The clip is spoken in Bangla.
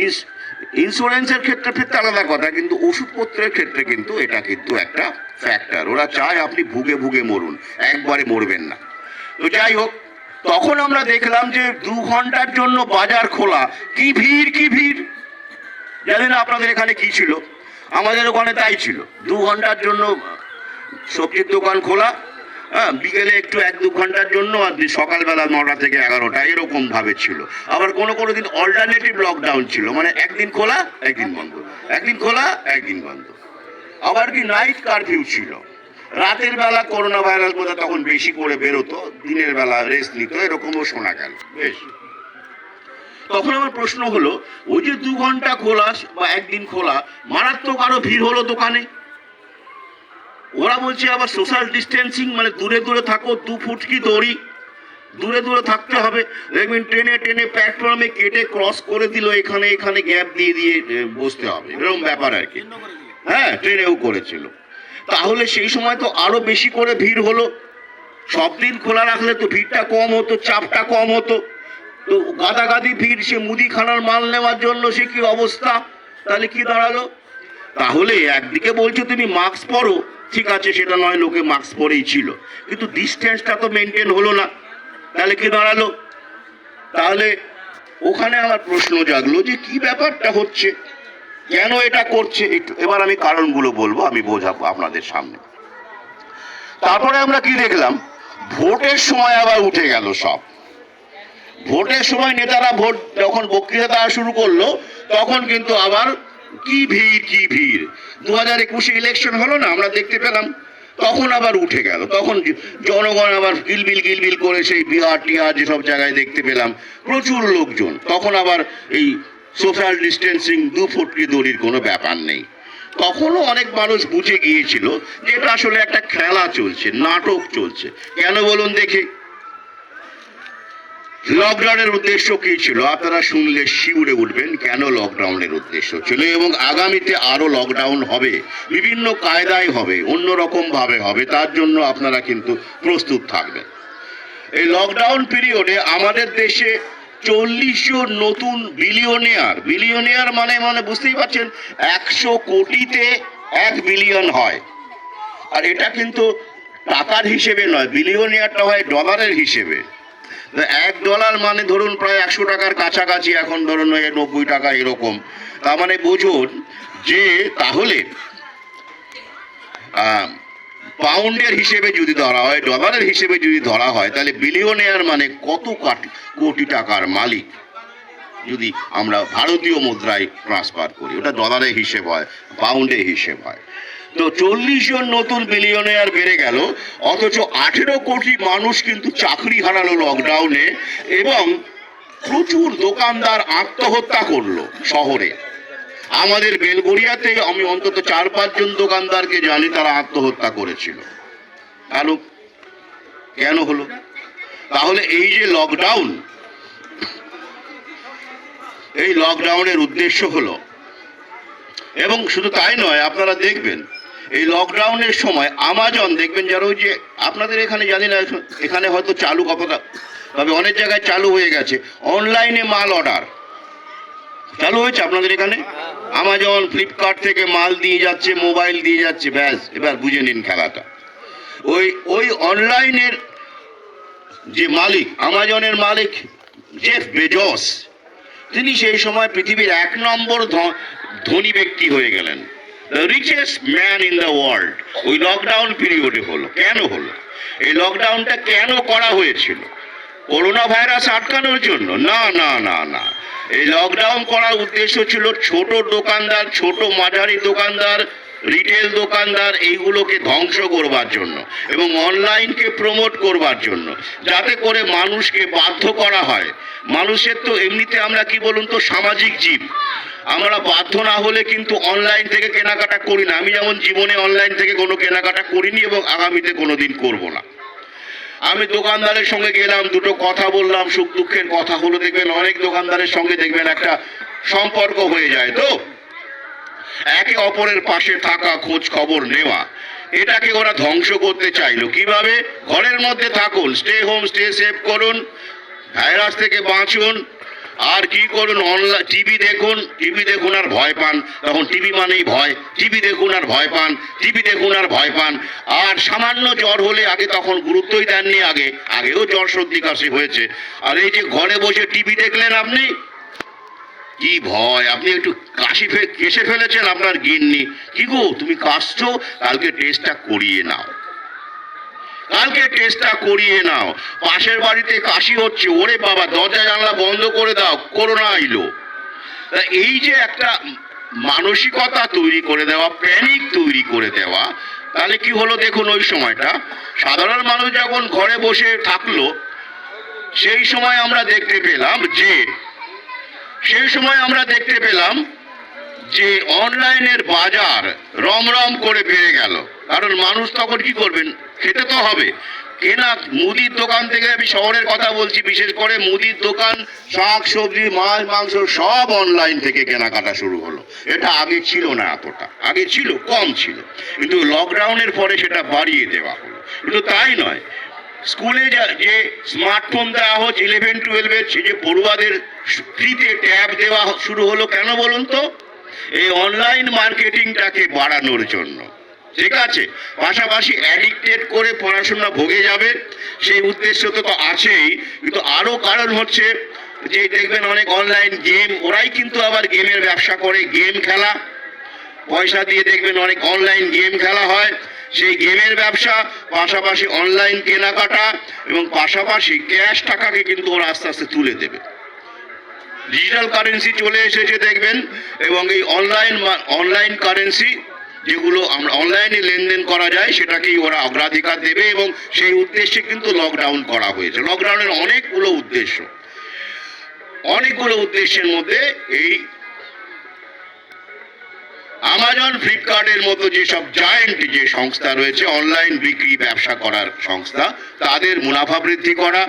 ইন্স- ইন্স্যুরেন্সের ক্ষেত্রে ক্ষেত্রে আলাদা কথা, কিন্তু ওষুধপত্রের ক্ষেত্রে কিন্তু এটা কিন্তু একটা ফ্যাক্টর ওরা চায় আপনি ভুগে ভুগে মরুন, একবারে মরবেন না। তো যাই হোক, তখন আমরা দেখলাম যে দু ঘণ্টার জন্য বাজার খোলা, কি ভিড় কি ভিড়? জানি না আপনাদের এখানে কি ছিল? আমাদের ওখানে তাই ছিল। দু ঘণ্টার জন্য সবজির দোকান খোলা হ্যাঁ বিকেলে একটু এক দু ঘণ্টার জন্য আর সকালবেলা নটা থেকে এগারোটা, এরকম ভাবে ছিল। আবার কোনো কোনো দিন অল্টারনেটিভ লকডাউন ছিল মানে একদিন খোলা, একদিন বন্ধ। একদিন খোলা, একদিন বন্ধ। আবার কি নাইট কারফিউ ছিল। রাতের বেলা করোনা ভাইরাস বোধহয় তখন বেশি করে বেরোতো, দিনের বেলা রেস্ট নিত, এরকমও শোনা গেল। বেশ। তখন আমার প্রশ্ন হলো, ওই যে দু ঘণ্টা খোলা বা একদিন খোলা, মারাত্মক আরও ভিড় হলো দোকানে? ওরা বলছে আবার সোশ্যাল ডিস্টেন্সিং মানে দূরে দূরে থাকো দু ফুট কি দড়ি? দূরে দূরে থাকতে হবে। দেখবেন ট্রেনে ট্রেনে প্ল্যাটফর্মে কেটে ক্রস করে দিল এখানে এখানে গ্যাপ দিয়ে দিয়ে বসতে হবে। এরকম ব্যাপার আর কি। হ্যাঁ ট্রেনেও করেছিল। তাহলে সেই সময় তো আরও বেশি করে ভিড় হলো। সব দিন খোলা রাখলে তো ভিড়টা কম হতো চাপটা কম হতো। তো গাদাগাদি ভিড় সে মুদিখানার মাল নেওয়ার জন্য সে কি অবস্থা? তাহলে কি দাঁড়াল? তাহলে একদিকে বলছো তুমি মাস্ক পরো ঠিক আছে, সেটা নয়, লোকে মাস্ক পরেই ছিল। কিন্তু ডিস্টেন্সটা তো মেনটেন হলো না। তাহলে কি দাঁড়াল? তাহলে ওখানে আমার প্রশ্ন জাগলো যে কি ব্যাপারটা হচ্ছে? কেন এটা করছে? এবার আমি কারণগুলো বলব, আমি বোঝাবো আপনাদের সামনে। তারপরে আমরা কি দেখলাম? ভোটের সময় আবার উঠে গেল সব। ভোটের সময় নেতারা ভোট যখন বক্তৃতা শুরু করল, তখন কিন্তু আবার কি ভিড় কি ভিড়? দু হাজার একুশে ইলেকশন হলো না, আমরা দেখতে পেলাম। তখন আবার উঠে গেল। তখন জনগণ আবার গিলবিল গিলবিল করে সেই বিহার, টিহার যেসব জায়গায় দেখতে পেলাম, প্রচুর লোকজন। তখন আবার এই সোশ্যাল ডিস্টেন্সিং দু ফুট কি দড়ির কোনো ব্যাপার নেই। তখনও অনেক মানুষ বুঝে গিয়েছিল যে এটা আসলে একটা খেলা চলছে, নাটক চলছে। কেন বলুন দেখি? লকডাউনের উদ্দেশ্য কি ছিল? আপনারা শুনলে শিউরে উঠবেন কেন লকডাউনের উদ্দেশ্য ছিল এবং আগামীতে আরও লকডাউন হবে। বিভিন্ন কায়দায় হবে অন্যরকম ভাবে হবে, তার জন্য আপনারা কিন্তু প্রস্তুত থাকবেন। এই লকডাউন পিরিয়ডে আমাদের দেশে চল্লিশশো নতুন বিলিয়নিয়ার বিলিয়নিয়ার মানে মানে বুঝতেই পারছেন, একশো কোটিতে এক বিলিয়ন হয়। আর এটা কিন্তু টাকার হিসেবে নয় বিলিয়নিয়ারটা হয় ডলারের হিসেবে। এক ডলার মানে ধরুন প্রায় একশো টাকার কাছাকাছি এখন ধরুন নব্বই টাকা এরকম। তার মানে বুঝুন যে তাহলে পাউন্ডের হিসেবে যদি ধরা হয় ডলারের হিসেবে যদি ধরা হয়, তাহলে বিলিয়নিয়ার মানে কত কাট- টাকার মালিক? যদি আমরা ভারতীয় মুদ্রায় ট্রান্সফার করি, ওটা ডলারের হিসেব হয় পাউন্ডে হিসেব হয়। তো চল্লিশ জন নতুন বিলিয়নিয়ার বেড়ে গেল, অথচ আঠেরো কোটি মানুষ কিন্তু চাকরি হারালো লকডাউনে এবং প্রচুর দোকানদার আত্মহত্যা করল শহরে। আমাদের বেলগড়িয়াতে আমি অন্তত চার পাঁচজন দোকানদারকে জানি তারা আত্মহত্যা করেছিল। কেন কেন হলো? তাহলে এই যে লকডাউন এই লকডাউনের উদ্দেশ্য হলো, এবং শুধু তাই নয়, আপনারা দেখবেন এই লকডাউনের সময় আমাজন দেখবেন যারা ওই যে আপনাদের এখানে জানি না, এখানে হয়তো চালু কতটা, তবে অনেক জায়গায় চালু হয়ে গেছে। অনলাইনে মাল অর্ডার চালু হয়েছে আপনাদের এখানে? আমাজন ফ্লিপকার্ট থেকে মাল দিয়ে যাচ্ছে মোবাইল দিয়ে যাচ্ছে, ব্যাস, এবার বুঝে নিন খেলাটা। ওই ওই অনলাইনের যে মালিক আমাজনের মালিক জেফ বেজস তিনি সেই সময় পৃথিবীর এক নম্বর ধনী ব্যক্তি হয়ে গেলেন। Richest man in the world ওই লকডাউন পিরিয়ডে হলো। কেন হলো? এই লকডাউনটা কেন করা হয়েছিল? করোনা ভাইরাস আটকানোর জন্য? না না না না। এই লকডাউন করার উদ্দেশ্য ছিল ছোট দোকানদার, ছোট মাঝারি দোকানদার রিটেল দোকানদার এইগুলোকে ধ্বংস করবার জন্য এবং অনলাইনকে প্রমোট করবার জন্য, যাতে করে মানুষকে বাধ্য করা হয়। মানুষের তো এমনিতে আমরা কি বলুন তো, সামাজিক জীব। আমরা বাধ্য না হলে কিন্তু অনলাইন থেকে কেনাকাটা করি না। আমি যেমন জীবনে অনলাইন থেকে কোনো কেনাকাটা করিনি এবং আগামীতে কোনোদিন করব না। আমি দোকানদারের সঙ্গে গেলাম, দুটো কথা বললাম, সুখ দুঃখের কথা হলো, দেখবেন অনেক দোকানদারের সঙ্গে দেখবেন একটা সম্পর্ক হয়ে যায়। তো একে অপরের পাশে থাকা খোঁজ খবর নেওয়া। এটাকে ওরা ধ্বংস করতে চাইলো। কীভাবে? ঘরের মধ্যে থাকুন স্টে হোম স্টে সেভ করুন ভাইরাস থেকে বাঁচুন। আর কি করুন? অনলাইন টিভি দেখুন টিভি দেখুন আর ভয় পান। তখন টিভি মানেই ভয়। টিভি দেখুন আর ভয় পান টিভি দেখুন আর ভয় পান। আর সামান্য জ্বর হলে আগে তখন গুরুত্বই দেননি আগে। আগেও জ্বর সর্দি কাশি হয়েছে। আর এই যে ঘরে বসে টিভি দেখলেন আপনি? কি ভয়, আপনি একটু কাশি ফে কেসে ফেলেছেন আপনার গিন্নি। কি গো, তুমি কাশছো? কালকে টেস্টটা করিয়ে নাও। কালকে টেস্টটা করিয়ে নাও। পাশের বাড়িতে কাশি হচ্ছে। ওরে বাবা, দরজা জানলা বন্ধ করে দাও করোনা আইলো এই যে একটা মানসিকতা তৈরি করে দেওয়া প্যানিক তৈরি করে দেওয়া, তাহলে কি হলো দেখুন ওই সময়টা। সাধারণ মানুষ যখন ঘরে বসে থাকল, সেই সময় আমরা দেখতে পেলাম যে সেই সময় আমরা দেখতে পেলাম যে অনলাইনের বাজার রমরম করে বেড়ে গেল। কারণ মানুষ তখন কি করবেন? খেতে তো হবে। কেনা মুদির দোকান থেকে আমি শহরের কথা বলছি, বিশেষ করে মুদির দোকান, শাক, সবজি, মাছ, মাংস সব অনলাইন থেকে কেনাকাটা শুরু হলো। এটা আগে ছিল না এতটা। আগে ছিল, কম ছিল। কিন্তু লকডাউনের পরে সেটা বাড়িয়ে দেওয়া হলো। কিন্তু তাই নয় স্কুলে যা- স্মার্টফোন দেওয়া হচ্ছে ইলেভেন টুয়েলভের সে যে পড়ুয়াদের ফ্রিতে ট্যাব দেওয়া শুরু হলো কেন বলুন তো? এই অনলাইন মার্কেটিংটাকে বাড়ানোর জন্য। ঠিক আছে? পাশাপাশি অ্যাডিক্টেড করে পড়াশোনা ভোগে যাবে, সেই উদ্দেশ্য তো তো আছেই। কিন্তু আরও কারণ হচ্ছে যে দেখবেন অনেক অনলাইন গেম ওরাই কিন্তু আবার গেমের ব্যবসা করে গেম খেলা। পয়সা দিয়ে দেখবেন অনেক অনলাইন গেম খেলা হয়। সেই গেমের ব্যবসা, পাশাপাশি অনলাইন কেনাকাটা এবং পাশাপাশি ক্যাশ টাকাকে কিন্তু ওরা আস্তে আস্তে তুলে দেবে। ডিজিটাল কারেন্সি চলে এসেছে দেখবেন এবং এই অনলাইন অনলাইন কারেন্সি যেগুলো আমরা অনলাইনে লেনদেন করা যায়, সেটাকেই ওরা অগ্রাধিকার দেবে এবং সেই উদ্দেশ্যে কিন্তু লকডাউন করা হয়েছে। লকডাউনের অনেকগুলো উদ্দেশ্য। অনেকগুলো উদ্দেশ্যের মধ্যে এই আমাজন ফ্লিপকার্টের মতো যেসব জায়েন্ট যে সংস্থা রয়েছে অনলাইন বিক্রি ব্যবসা করার সংস্থা, তাদের মুনাফা বৃদ্ধি করা